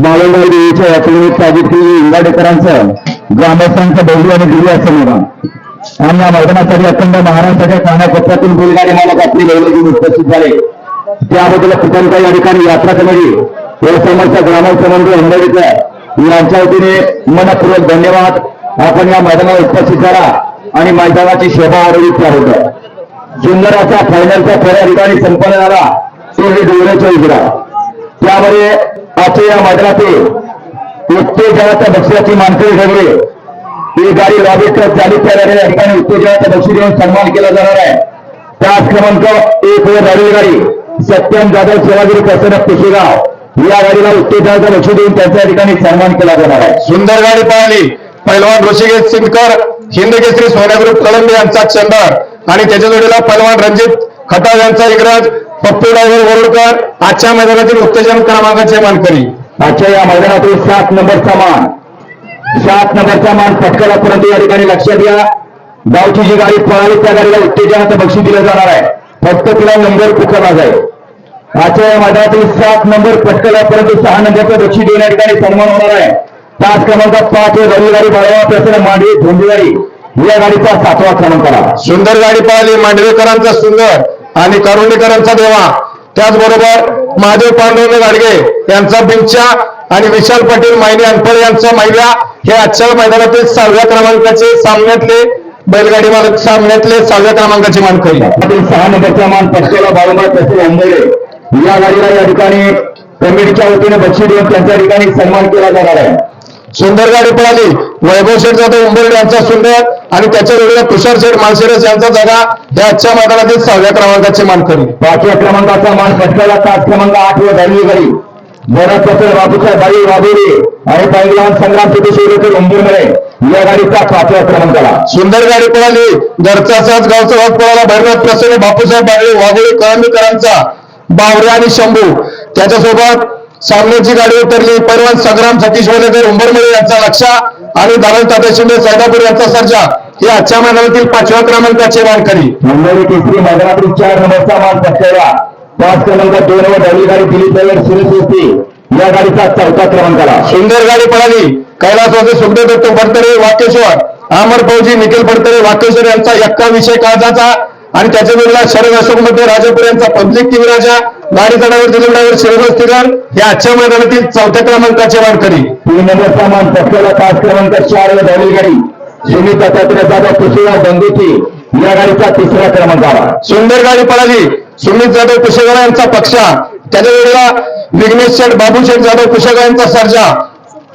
बाळूमाई देवीच्या यात्रेनिमित्त आयोजित इंगाडेकरांचं ग्रामस्थांचं बैली आणि दिली असं मैदान आणि या मैदानासाठी अखंड महाराष्ट्राच्या कानाकोपऱ्यातून बैलगाडी मालक आपली बैलगी उपस्थित झाले. त्याबद्दल कुटुंब या ठिकाणी यात्रा कमिटी व समस्त ग्रामस्थ मंडळ यांच्या वतीने मनपूर्वक धन्यवाद. आपण या मैदानावर उपस्थित झाला आणि मैदानाची शोभा वाढवली त्याबद्दल. सुंदर असा फायनलचा फेऱ्या ठिकाणी संपन्न झाला. तो हे डोंगराच्या उजरा त्यामध्ये आजच्या या मैदानातील उत्तेजनाच्या बक्षिसाची मानकरी ठरली. ही गाडी लॉबी ट्रक चालित या ठिकाणी उत्तेजनाचा बक्षीस देऊन सन्मान केला जाणार आहे. त्याच क्रमांक एक वर झालेली गाडी सत्यम जाधव सेवागिरी प्रसन्न कुशेगाव. या गाडीला उत्तेजनाचा बक्षीस देऊन त्यांच्या ठिकाणी सन्मान केला जाणार आहे. सुंदर गाडी पळाली पैलवान ऋषिकेश सिंदकर हिंद केसरी सोन्या ग्रुप कळंबे यांचा चंदर आणि त्याच्या जोडीला पैलवान रणजित खटाव यांचा इंग्रज पप्पू ड्रायव्हर वरुडकर आजच्या मैदानातील उत्तेजन क्रमांकाचे मानकरी. आजच्या या मैदानातील सात नंबरचा मान. सात नंबरचा मान पटकाला परंतु या ठिकाणी लक्षात घ्या गावची जी गाडी पळाली त्या गाडीला उत्तेजनाचं बक्षीस दिलं जाणार आहे. फक्त तिला नंबर पुकारला जाईल आजच्या या मैदानातील सात नंबर पटकाला परंतु सहा नंबरचं बक्षीस देऊन या ठिकाणी सन्मान होणार आहे. पाच क्रमांक पाच वर रवी गाडी बाळवा प्रसन्न मांडवी धोंडीगाडी या गाडीचा सातवा क्रमांक आला सुंदर गाडी पळाली मांडवेकरांचा सुंदर. आणि करुणेकरांचा देवा. त्याचबरोबर महादेव पांडुरंग गाडगे यांचा बिंचा आणि विशाल पाटील मायने अंपर यांचा महिला हे आजच्या मैदानातील सहाव्या क्रमांकाचे सामन्यातले बैलगाडी मालक सामन्यातले सहाव्या क्रमांकाचे मानकरी. त्यातील सहा नंबरचा मान पटकेला बाळूमार तसे अंबेडे या गाडीला या ठिकाणी कमिटीच्या वतीने बक्षी देऊन त्यांच्या ठिकाणी सन्मान केला जाणार आहे. सुंदर गाडी पळाली. वैभव शेठ जाधव उंबर्डे यांचा सुंदर आणि त्याच्या जोडीला तुषार शेठ मालशिरस यांचा जागा. हे आजच्या मैदानातील सहाव्या क्रमांकाचे मानकरी. पाचव्या क्रमांकाचा मान पटकाला तास क्रमांक आठ वर झालेली गाडी भरत पटेल बाबूसाहेब बाई वाबोरे आणि पहिलवान संग्राम सिद्धेश्वर उंबरमळे या गाडीचा पाचव्या क्रमांकाला. सुंदर गाडी पळाली. घरचा साज गावचा वाज पळाला. भैरनाथ प्रसन्न बापूसाहेब बागळे वाघोळी कळंबीकरांचा बावरे आणि शंभू. त्याच्यासोबत सामन्याची गाडी उतरली. पैलवान संग्राम सतीश वलेकर उंबरमळे यांचा लक्षा आणि दादा तात्या शिंदे सैदापूर यांचा सर्जा. हे आजच्या मैदानातील पाचव्या क्रमांकाचे मानकरी. मुंबई केसरी मैदानातील चार नंबरचा मान पटकाला पाच क्रमांक दोन वर झालेली गाडी दिलीप ड्रायव्हर सुरेश होती या गाडीचा चौथा क्रमांकाला. सुंदर गाडी पळाली. कैलासवासी सुखदेव दत्त फडतरे वाकेश्वर. अमर फौजी निखिल फडतरे वाकेश्वर यांचा एक्का विषय काळजाचा. आणि त्याच्या जोडीला शरद अशोकमध्ये राजापूर यांचा पब्लिक टीव्ही राजा. गाडीचा ड्रायव्हर दिलीप ड्रायव्हर शिरवस तिगर हे आजच्या मैदानातील चौथ्या क्रमांकाचे मानकरी तीन नंबरचा मान पटकाला पाच क्रमांक चार वर झालेली गाडी. सुनील दत्तात्रय जाधव कुशेगाव बंदुकी. या गाडीचा तिसरा क्रमांक आला. सुंदर गाडी पळाली. सुमित जाधव कुशेगाव यांचा पक्षा. त्याच्या जोडीला विघ्नेश शेठ बाबू शेठ जाधव कुशेगाव यांचा सर्जा.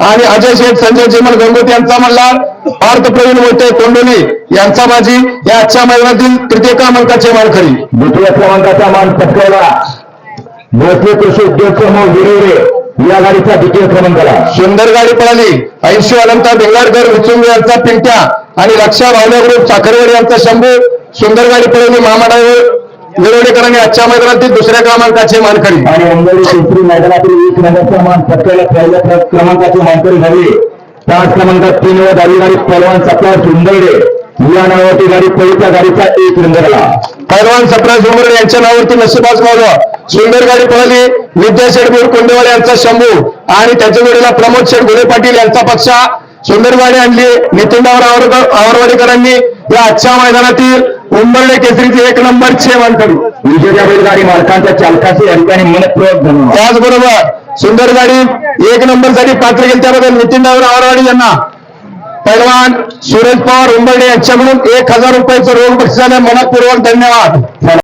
आणि अजय शेठ संजय जिमल गंगोती यांचा मल्हार. पार्थ प्रवीण मोठे कोंडोली यांचा बाजी या आजच्या मैदानातील तृतीय क्रमांकाचे मानकरी द्वितीय क्रमांकाचा मान पटकावला. भोसले कृषी उद्योग समूह विरोरे या गाडीचा द्वितीय क्रमांकाला सुंदर गाडी पळाली. ऐंशी अनंता भिंगारकर उचुंग यांचा पिंट्या आणि लक्षा भावना ग्रुप साखरवाडी यांचा शंभू. सुंदर गाडी पळवली महामंडळ विरोडेकरांनी आजच्या मैदानातील दुसऱ्या क्रमांकाचे मानकरी. आणि अंबोली पिंपरी मैदानातील वीस नंबरचा मान पटकायला पहिल्या क्र- क्रमांकाची मानकरी झाली. पाच क्रमांकात तीन वर झाली गाडी पलवान सप्ला सुंदरडे. या नावावरती गाडी पहिल्या गाडीचा एक नंबर आला. पैलवान सप्राज उमरे यांच्या नावावरती नशिबाज मावलं सुंदर गाडी पळाली. विद्या शेडबीर कोंडेवाले यांचा शंभू आणि त्याच्या जोडीला प्रमोद शेठ गुले पाटील यांचा पक्षा. सुंदर गाडी आणली. नितीनराव आवरवाडीकरांनी या आजच्या मैदानातील उंबरडे केसरीचे एक नंबरचे मानकरी विजेत्या बैलगाडी मालकांच्या चालकाचे या ठिकाणी मनपूर्वक धन्यवाद. त्याचबरोबर सुंदर गाडी एक नंबरसाठी पात्र गेली त्याबद्दल नितीनराव आवरवाडी यांना पैलवान सुरेश पवार उंबर्डे यांच्याकडून एक हजार रुपयाचं रोख बक्षिसाने मनपूर्वक धन्यवाद.